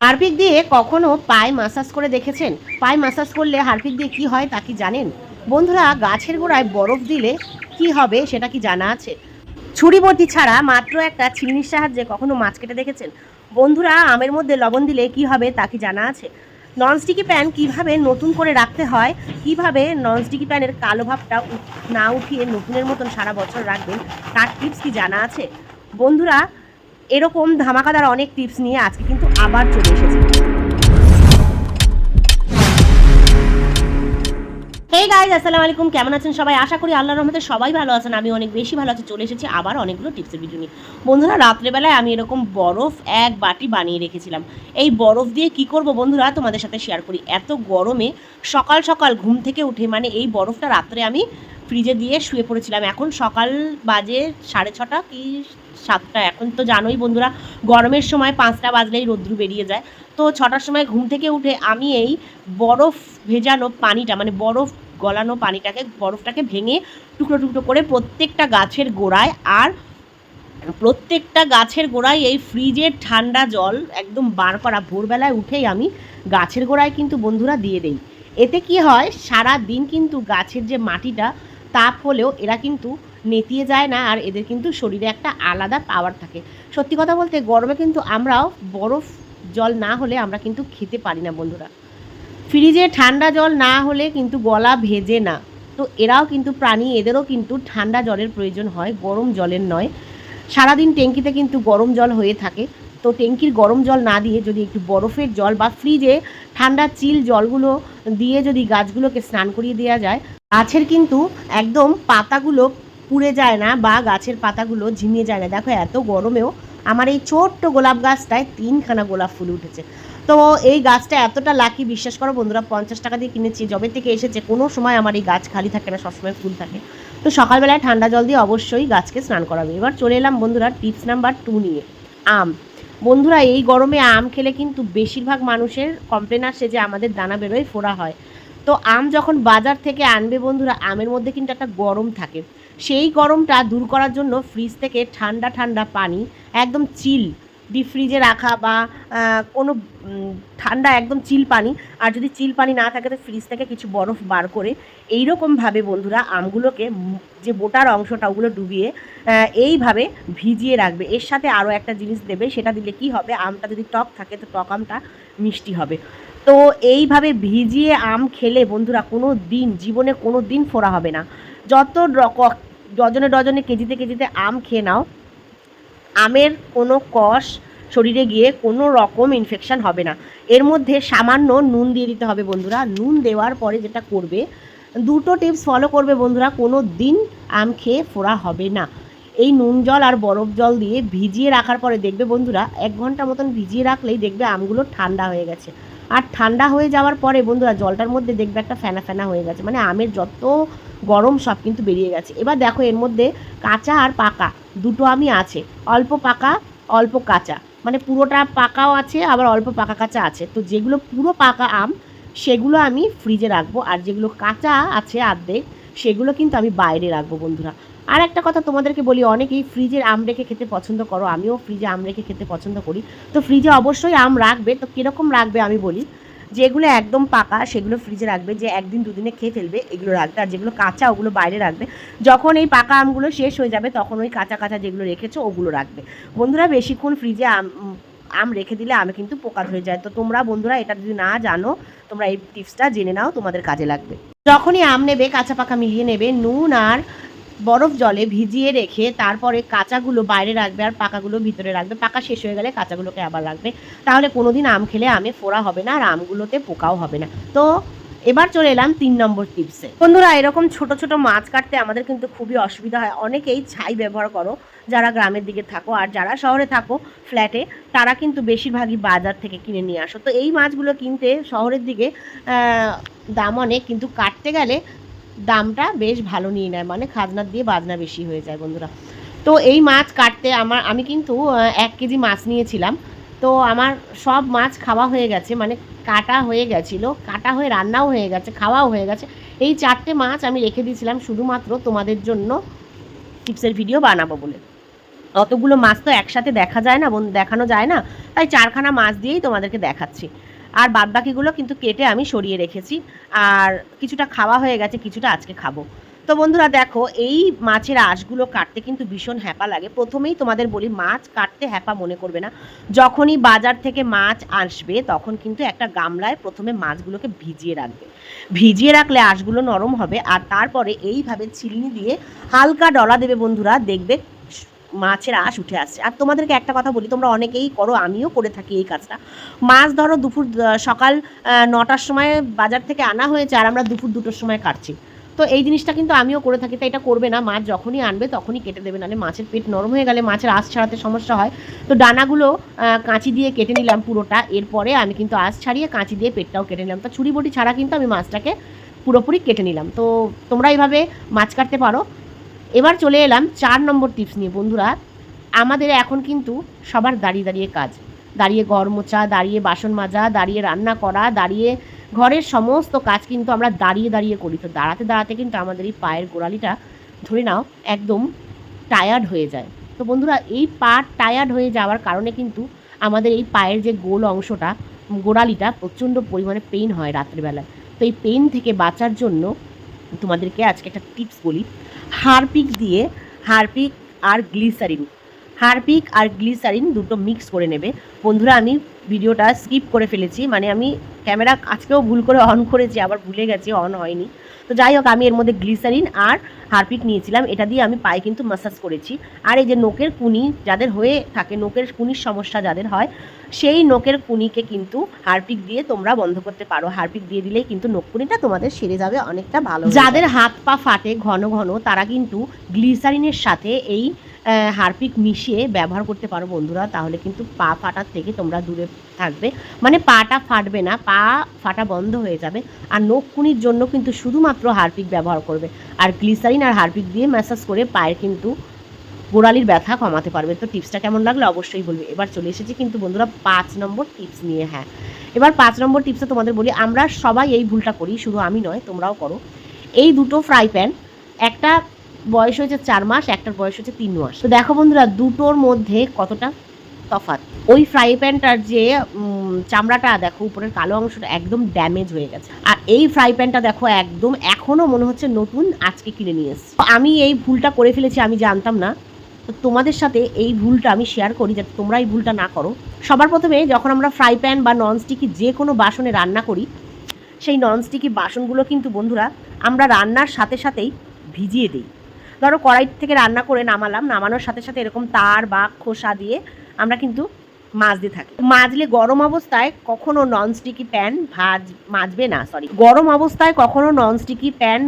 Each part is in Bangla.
হারপিক দিয়ে কখনো পায়ে মাসাজ করে দেখেছেন? পায়ে মাসাজ করলে হারপিক দিয়ে কি হয় তা কি জানেন? বন্ধুরা, গাছের গোড়ায় বরফ দিলে কি হবে সেটা কি জানা আছে? ছুরিবর্তি ছাড়া মাত্র একটা চিমনির সাহায্যে কখনো মাছ কেটে দেখেছেন? বন্ধুরা, আমের মধ্যে লবণ দিলে কি হবে তা কি জানা আছে? ননস্টিকি প্যান কীভাবে নতুন করে রাখতে হয়? কীভাবে ননস্টিকি প্যানের কালো ভাবটা না উঠিয়ে নতুনের মতন সারা বছর রাখবেন? তার টিপস কি জানা আছে? বন্ধুরা এরকম ধামাকাদার অনেক টিপস নিয়ে আজকে কিন্তু আবার চলে এসেছি। হেই গাইজ আসসালামু আলাইকুম। কেমন আছেন সবাই? আশা করি আল্লাহর রহমতে সবাই ভালো আছেন। আমি অনেক বেশি ভালো আছি। চলে এসেছি আবার অনেকগুলো টিপসের ভিডিও নিয়ে। বন্ধুরা, রাত্রেবেলায় আমি এরকম বরফ এক বাটি বানিয়ে রেখেছিলাম। এই বরফ দিয়ে কি করব বন্ধুরা? তোমাদের সাথে শেয়ার করি। এত গরমে সকাল সকাল ঘুম থেকে উঠে মানে এই বরফটা রাত্রে আমি ফ্রিজে দিয়ে শুয়ে পড়েছিলাম। এখন সকাল বাজে সাড়ে ছটা কি সাতটা, এখন তো জানোই বন্ধুরা, গরমের সময় পাঁচটা বাজলেই রোদ্রু বেরিয়ে যায়। তো ছটার সময় ঘুম থেকে উঠে আমি এই বরফ ভেজানো পানিটা মানে বরফ গলানো পানিটাকে, বরফটাকে ভেঙে টুকরো টুকরো করে প্রত্যেকটা গাছের গোড়ায় আর প্রত্যেকটা গাছের গোড়ায় এই ফ্রিজের ঠান্ডা জল একদম বার করা, ভোরবেলায় উঠেই আমি গাছের গোড়ায় কিন্তু বন্ধুরা দিয়ে দেই। এতে কি হয় সারা দিন কিন্তু গাছের যে মাটিটা, তাপ হলেও এরা কিন্তু নেতিয়ে যায় না, আর এদের কিন্তু শরীরে একটা আলাদা পাওয়ার থাকে। সত্যি কথা বলতে গরমে কিন্তু আমরাও বরফ জল না হলে আমরা কিন্তু খেতে পারি না বন্ধুরা। ফ্রিজে ঠান্ডা জল না হলে কিন্তু গলা ভেজে না। তো এরাও কিন্তু প্রাণী, এদেরও কিন্তু ঠান্ডা জলের প্রয়োজন হয়, গরম জলের নয়। সারাদিন ট্যাঙ্কিতে কিন্তু গরম জল হয়ে থাকে। তো ট্যাঙ্কির গরম জল না দিয়ে যদি একটু বরফের জল বা ফ্রিজে ঠান্ডা চিল জলগুলো দিয়ে যদি গাছগুলোকে স্নান করিয়ে দেওয়া যায়, গাছের কিন্তু একদম পাতাগুলো পুড়ে যায় না বা গাছের পাতাগুলো ঝিমিয়ে যায় না। দেখো, এত গরমেও আমার এই ছোট্ট গোলাপ গাছটায় তিনখানা গোলাপ ফুল উঠেছে। তো এই গাছটা এতটা লাকি বিশ্বাস করো বন্ধুরা, পঞ্চাশ টাকা দিয়ে কিনেছি, যবে থেকে এসেছে, কোনো সময় আমার এই গাছ খালি থাকে না, সবসময় ফুল থাকে। তো সকালবেলায় ঠান্ডা জল দিয়ে অবশ্যই গাছকে স্নান করাবে। এবার চলে এলাম বন্ধুরা টিপস নাম্বার টু নিয়ে। আম। বন্ধুরা, এই গরমে আম খেলে কিন্তু বেশিরভাগ মানুষের কমপ্লেন আসে যে আমাদের দানা বেরোয়, ফোড়া হয়। তো আম যখন বাজার থেকে আনবে বন্ধুরা, আমের মধ্যে কিন্তু একটা গরম থাকে। সেই গরমটা দূর করার জন্য ফ্রিজ থেকে ঠান্ডা ঠান্ডা পানি, একদম চিল ডিপ ফ্রিজে রাখা বা কোনো ঠান্ডা একদম চিল পানি। আর যদি চিল পানি না থাকে, তো ফ্রিজ থেকে কিছু বরফ বার করে এইরকমভাবে বন্ধুরা আমগুলোকে যে বোটার অংশটা ওগুলো ডুবিয়ে এইভাবে ভিজিয়ে রাখবে। এর সাথে আরও একটা জিনিস দেবে, সেটা দিলে কি হবে? আমটা যদি টক থাকে, তো টক আমটা মিষ্টি হবে। তো এইভাবে ভিজিয়ে আম খেলে বন্ধুরা কোনো দিন, জীবনে কোনো দিন ফোড়া হবে না। যত রক- ডজনে ডজনে কেজিতে কেজিতে আম খেয়ে নাও। আমের কোনো কষ শরীরে গিয়ে কোনো রকম ইনফেকশান হবে না। এর মধ্যে সামান্য নুন দিয়ে দিতে হবে বন্ধুরা। নুন দেওয়ার পরে যেটা করবে, দুটো টিপস ফলো করবে বন্ধুরা। কোনো দিন আম খেয়ে ফোড়া হবে না। এই নুন জল আর বরফ জল দিয়ে ভিজিয়ে রাখার পরে দেখবে বন্ধুরা, এক ঘণ্টা মতন ভিজিয়ে রাখলেই দেখবে আমগুলো ঠান্ডা হয়ে গেছে। আর ঠান্ডা হয়ে যাওয়ার পরে বন্ধুরা জলটার মধ্যে দেখবে একটা ফেনা ফেনা হয়ে গেছে। মানে আমের যত গরম সব কিন্তু বেরিয়ে গেছে। এবার দেখো এর মধ্যে কাঁচা আর পাকা, দুটো আমি আছে। অল্প পাকা, অল্প কাঁচা। মানে পুরোটা পাকাও আছে, আবার অল্প পাকা কাঁচা আছে। তো যেগুলো পুরো পাকা আম, সেগুলো আমি ফ্রিজে রাখব। আর যেগুলো কাঁচা আছে আর্ধেক, সেগুলো কিন্তু আমি বাইরে রাখব বন্ধুরা। আর একটা কথা তোমাদেরকে বলি, অনেকেই ফ্রিজের আম রেখে খেতে পছন্দ করো, আমিও ফ্রিজে আম রেখে খেতে পছন্দ করি। তো ফ্রিজে অবশ্যই আম রাখবে, তো কীরকম রাখবে আমি বলি যেগুলো একদম পাকা, সেগুলো ফ্রিজে রাখবে, যে একদিন দুদিনে খেয়ে ফেলবে, এগুলো রাখবে, আর যেগুলো কাঁচা, ওগুলো বাইরে রাখবে। যখন এই পাকা আমগুলো শেষ হয়ে যাবে, তখন ওই কাঁচা কাঁচা যেগুলো রেখেছো, ওগুলো রাখবে। বন্ধুরা, বেশিক্ষণ ফ্রিজে আম আম রেখে দিলে আমে কিন্তু পোকা ধরে যায়। তো তোমরা বন্ধুরা, এটা যদি না জানো, তোমরা এই টিপসটা জেনে নাও, তোমাদের কাজে লাগবে। যখনই আম নেবে, কাঁচা পাকা মিলিয়ে নেবে, নুন আর বরফ জলে ভিজিয়ে রেখে তারপরে কাঁচাগুলো বাইরে রাখবে আর পাকাগুলো ভিতরে রাখবে। পাকা শেষ হয়ে গেলে কাঁচাগুলোকে আবার রাখবে। তাহলে কোনো দিন আম খেলে আমে ফোড়া হবে না আর আমগুলোতে পোকাও হবে না। তো এবার চলে এলাম তিন নম্বর টিপসে। বন্ধুরা, এরকম ছোট ছোট মাছ কাটতে আমাদের কিন্তু খুবই অসুবিধা হয়। অনেকেই ছাই ব্যবহার করো। যারা গ্রামের দিকে থাকো আর যারা শহরে থাকো ফ্ল্যাটে তারা কিন্তু বেশিরভাগই বাজার থেকে কিনে নিয়ে আসো। তো এই মাছগুলো কিনতে শহরের দিকে দাম অনেক। কিন্তু কাটতে গেলে দামটা বেশ ভালো নিয়ে নেয় মানে খাজনার দিয়ে বাজনা বেশি হয়ে যায় বন্ধুরা। তো এই মাছ কাটতে আমার, আমি কিন্তু এক কেজি মাছ নিয়েছিলাম। তো আমার সব মাছ খাওয়া হয়ে গেছে মানে কাটা হয়ে গেছিল, কাটা হয়ে রান্নাও হয়ে গেছে, খাওয়াও হয়ে গেছে। এই চারটে মাছ আমি রেখে দিয়েছিলাম শুধুমাত্র তোমাদের জন্য টিপসের ভিডিও বানাবো বলে। অতগুলো মাছ তো একসাথে দেখা যায় না দেখানো যায় না। তাই চারখানা মাছ দিয়েই তোমাদেরকে দেখাচ্ছি। আর বাদবাকিগুলো কিন্তু কেটে আমি সরিয়ে রেখেছি। আর কিছুটা খাওয়া হয়ে গেছে, কিছুটা আজকে খাব। তো বন্ধুরা দেখো, এই মাছের আঁশগুলো কাটতে কিন্তু ভীষণ হ্যাপা লাগে। প্রথমেই তোমাদের বলি, মাছ কাটতে হ্যাপা মনে করবে না। যখনই বাজার থেকে মাছ আসবে, তখন কিন্তু একটা গামলায় প্রথমে মাছগুলোকে ভিজিয়ে রাখবে। ভিজিয়ে রাখলে আঁশগুলো নরম হবে, আর তারপরে এইভাবে চিলনি দিয়ে হালকা ডলা দেবে বন্ধুরা, দেখবে মাছের আশ উঠে আসছে। আর তোমাদেরকে একটা কথা বলি, তোমরা অনেকেই করো, আমিও করে থাকি এই কাজটা। মাছ ধরো দুপুর সকাল নটার সময় বাজার থেকে আনা হয়েছে আর আমরা দুপুর দুটোর সময় কাটছি। তো এই জিনিসটা কিন্তু আমিও করে থাকি তাই এটা করবে না। মাছ যখনই আনবে তখনই কেটে দেবে, নাহলে মাছের পেট নরম হয়ে গেলে মাছের আঁশ ছাড়াতে সমস্যা হয়। তো ডানাগুলো কাঁচি দিয়ে কেটে নিলাম পুরোটা। এরপরে আমি কিন্তু আঁশ ছাড়িয়ে কাঁচি দিয়ে পেটটাও কেটে নিলাম। তো ছুরি বটি ছাড়া কিন্তু আমি মাছটাকে পুরোপুরি কেটে নিলাম। তো তোমরা এইভাবে মাছ কাটতে পারো। এবার চলে এলাম চার নম্বর টিপস নিয়ে। বন্ধুরা, আমাদের এখন কিন্তু সবার দাঁড়িয়ে দাঁড়িয়ে কাজ। দাঁড়িয়ে ঘর মোছা, দাঁড়িয়ে বাসন মাজা, দাঁড়িয়ে রান্না করা, দাঁড়িয়ে ঘরের সমস্ত কাজ কিন্তু আমরা দাঁড়িয়ে দাঁড়িয়ে করি। তো দাঁড়াতে দাঁড়াতে কিন্তু আমাদের এই পায়ের গোড়ালিটা ধরে নাও, একদম টায়ার্ড হয়ে যায়। তো বন্ধুরা, এই পা টায়ার্ড হয়ে যাওয়ার কারণে কিন্তু আমাদের এই পায়ের যে গোল অংশটা, গোড়ালিটা প্রচণ্ড পরিমাণে পেইন হয় রাত্রিবেলায়। তো এই পেইন থেকে বাঁচার জন্য তোমাদেরকে আজকে একটা টিপস বলি। হারপিক দিয়ে হারপিক আর গ্লিসারিন। হারপিক আর গ্লিসারিন দুটো মিক্স করে নেবে। বন্ধুরা, আমি ভিডিওটা স্কিপ করে ফেলেছি মানে আমি ক্যামেরা আজকেও ভুল করে অন করেছি, আবার ভুলে গেছি অন হয়নি। তো যাই হোক, আমি এর মধ্যে গ্লিসারিন আর হারপিক নিয়েছিলাম, এটা দিয়ে আমি পায়ে কিন্তু মাসাজ করেছি। আর এই যে নোকের কুনি যাদের হয়ে থাকে নোকের কুনির সমস্যা যাদের হয়, সেই নোকের কুনিকে কিন্তু হারপিক দিয়ে তোমরা বন্ধ করতে পারো। হারপিক দিয়ে দিলেই কিন্তু নোক কুনিটা তোমাদের সেরে যাবে অনেকটা ভালো যাদের হাত পা ফাটে ঘন ঘন, তারা কিন্তু গ্লিসারিনের সাথে এই হারপিক মিশিয়ে ব্যবহার করতে পারো বন্ধুরা, তাহলে কিন্তু পা ফাটার থেকে তোমরা দূরে থাকবে। মানে পাটা ফাটবে না, পা ফাটা বন্ধ হয়ে যাবে আর নখ কুনির জন্য কিন্তু শুধুমাত্র হারপিক ব্যবহার করবে। আর গ্লিসারিন আর হারপিক দিয়ে ম্যাসাজ করে পায়ের কিন্তু গোড়ালির ব্যথা কমাতে পারবে। তো টিপসটা কেমন লাগল অবশ্যই বলবে। এবার চলে এসেছি কিন্তু বন্ধুরা পাঁচ নম্বর টিপস নিয়ে হ্যাঁ। এবার পাঁচ নম্বর টিপসে তোমাদের বলি, আমরা সবাই এই ভুলটা করি, শুধু আমি নয়, তোমরাও করো। এই দুটো ফ্রাই প্যান, একটা বয়স হয়েছে চার মাস, একটার বয়স হচ্ছে তিন মাস। তো দেখো বন্ধুরা, দুটোর মধ্যে কতটা তফাৎ? ওই ফ্রাই প্যানটার যে চামড়াটা, দেখো উপরের কালো অংশটা একদম ড্যামেজ হয়ে গেছে। আর এই ফ্রাই প্যানটা দেখো একদম এখনও মনে হচ্ছে নতুন, আজকে কিনে নিয়ে এসেছি। আমি এই ভুলটা করে ফেলেছি, আমি জানতাম না। তো তোমাদের সাথে এই ভুলটা আমি শেয়ার করি, যাতে তোমরা এই ভুলটা না করো। সবার প্রথমে যখন আমরা ফ্রাই প্যান বা ননস্টিকি যে কোনো বাসনে রান্না করি, সেই ননস্টিকি বাসনগুলো কিন্তু বন্ধুরা, আমরা রান্নার সাথে সাথেই ভিজিয়ে দিই। ধরো কড়াই থেকে রান্না করে নামালাম, নামানোর সাথে সাথে এরকম তার বা খোসা দিয়ে আমরা কিন্তু মাজতে থাকি। মাজলে গরম অবস্থায় কখনো ননস্টিকি প্যান ভাজ, মাজবে না সরি গরম অবস্থায় কখনো ননস্টিকি প্যান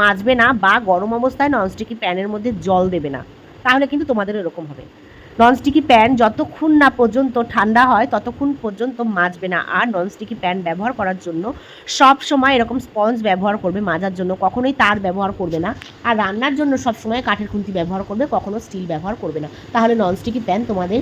মাজবে না বা গরম অবস্থায় ননস্টিকি প্যানের মধ্যে জল দেবে না। তাহলে কিন্তু তোমাদের এরকম হবে। ননস্টিকি প্যান যতক্ষণ না পর্যন্ত ঠান্ডা হয়, ততক্ষণ পর্যন্ত মাজবে না। আর ননস্টিকি প্যান ব্যবহার করার জন্য সব সময় এরকম স্পঞ্জ ব্যবহার করবে মাজার জন্য। কখনোই তার ব্যবহার করবে না। আর রান্নার জন্য সব সময় কাঠের খুন্তি ব্যবহার করবে, কখনো স্টিল ব্যবহার করবে না। তাহলে ননস্টিকি প্যান তোমাদের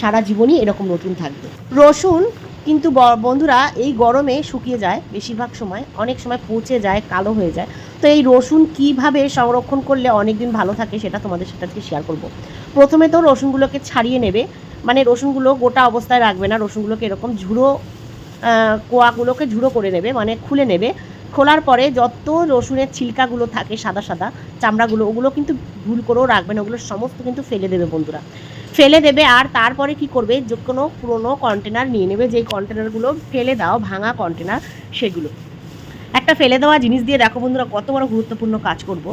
সারা জীবনই এরকম নতুন থাকবে। রসুন কিন্তু বন্ধুরা, এই গরমে শুকিয়ে যায় বেশিরভাগ সময়, অনেক সময় পচে যায়, কালো হয়ে যায়। তো এই রসুন কীভাবে সংরক্ষণ করলে অনেক দিন ভালো থাকে সেটা তোমাদের সাথে আজকে শেয়ার করব। প্রথমে তো রসুনগুলোকে ছাড়িয়ে নেবে। মানে রসুনগুলো গোটা অবস্থায় রাখবে না, রসুনগুলোকে এরকম ঝুড়ো কোয়াগুলোকে ঝুড়ো করে নেবে মানে খুলে নেবে। খোলার পরে যত রসুনের ছিলকাগুলো থাকে সাদা সাদা, চামড়াগুলো, ওগুলো কিন্তু ভুল করেও রাখবেন ওগুলো সমস্ত কিন্তু ফেলে দেবে বন্ধুরা। ফেলে দেবে আর তারপরে কি করবে? যে কোনো পুরোনো কন্টেনার নিয়ে নেবে, যেই কন্টেনারগুলো ফেলে দাও, ভাঙা কন্টেনার সেগুলো। একটা ফেলে দেওয়া জিনিস দিয়ে দেখো বন্ধুরা কত বড় গুরুত্বপূর্ণ কাজ করব।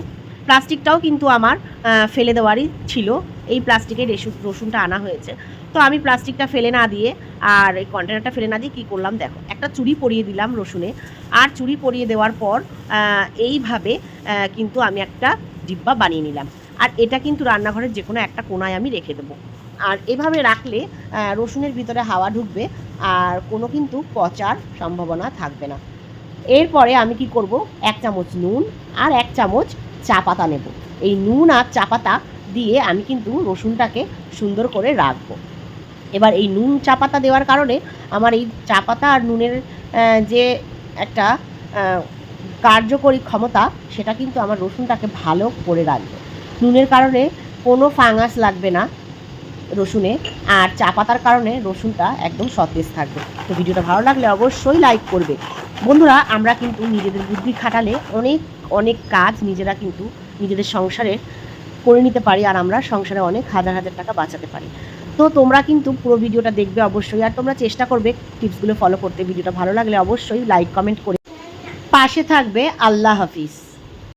প্লাস্টিকটাও কিন্তু আমার ফেলে দেওয়ারই ছিল। এই প্লাস্টিকের রেসু রসুনটা আনা হয়েছে। তো আমি প্লাস্টিকটা ফেলে না দিয়ে আর এই কন্টেনারটা ফেলে না দিয়ে কী করলাম দেখো, একটা চুড়ি পরিয়ে দিলাম রসুনে। আর চুড়ি পরিয়ে দেওয়ার পর এইভাবে কিন্তু আমি একটা ডিব্বা বানিয়ে নিলাম। আর এটা কিন্তু রান্নাঘরের যে কোনো একটা কোনায় আমি রেখে দেবো। আর এভাবে রাখলে রসুনের ভিতরে হাওয়া ঢুকবে আর কোনো কিন্তু পচার সম্ভাবনা থাকবে না। এরপরে আমি কি করব, এক চামচ নুন আর এক চামচ চা পাতা নেব। এই নুন আর চা পাতা দিয়ে আমি কিন্তু রসুনটাকে সুন্দর করে রাখব। এবার এই নুন চা পাতা দেওয়ার কারণে আমার এই চা পাতা আর নুনের যে একটা কার্যকরী ক্ষমতা, সেটা কিন্তু আমার রসুনটাকে ভালো করে রাখবে। নুনের কারণে কোনো ফাঙ্গাস লাগবে না রসুনে, আর চা পাতার কারণে রসুনটা একদম সতেজ থাকবে। তো ভিডিওটা ভালো লাগলে অবশ্যই লাইক করবে। বন্ধুরা, আমরা কিন্তু নিজেদের বুদ্ধি খাটালে অনেক অনেক কাজ নিজেরা কিন্তু নিজেদের সংসারে করে নিতে পারি আর আমরা সংসারে অনেক হাজার হাজার টাকা বাঁচাতে পারি। তো তোমরা কিন্তু পুরো ভিডিওটা দেখবে অবশ্যই আর তোমরা চেষ্টা করবে টিপসগুলো ফলো করতে। ভিডিওটা ভালো লাগলে অবশ্যই লাইক কমেন্ট করে পাশে থাকবে আল্লাহ হাফিজ।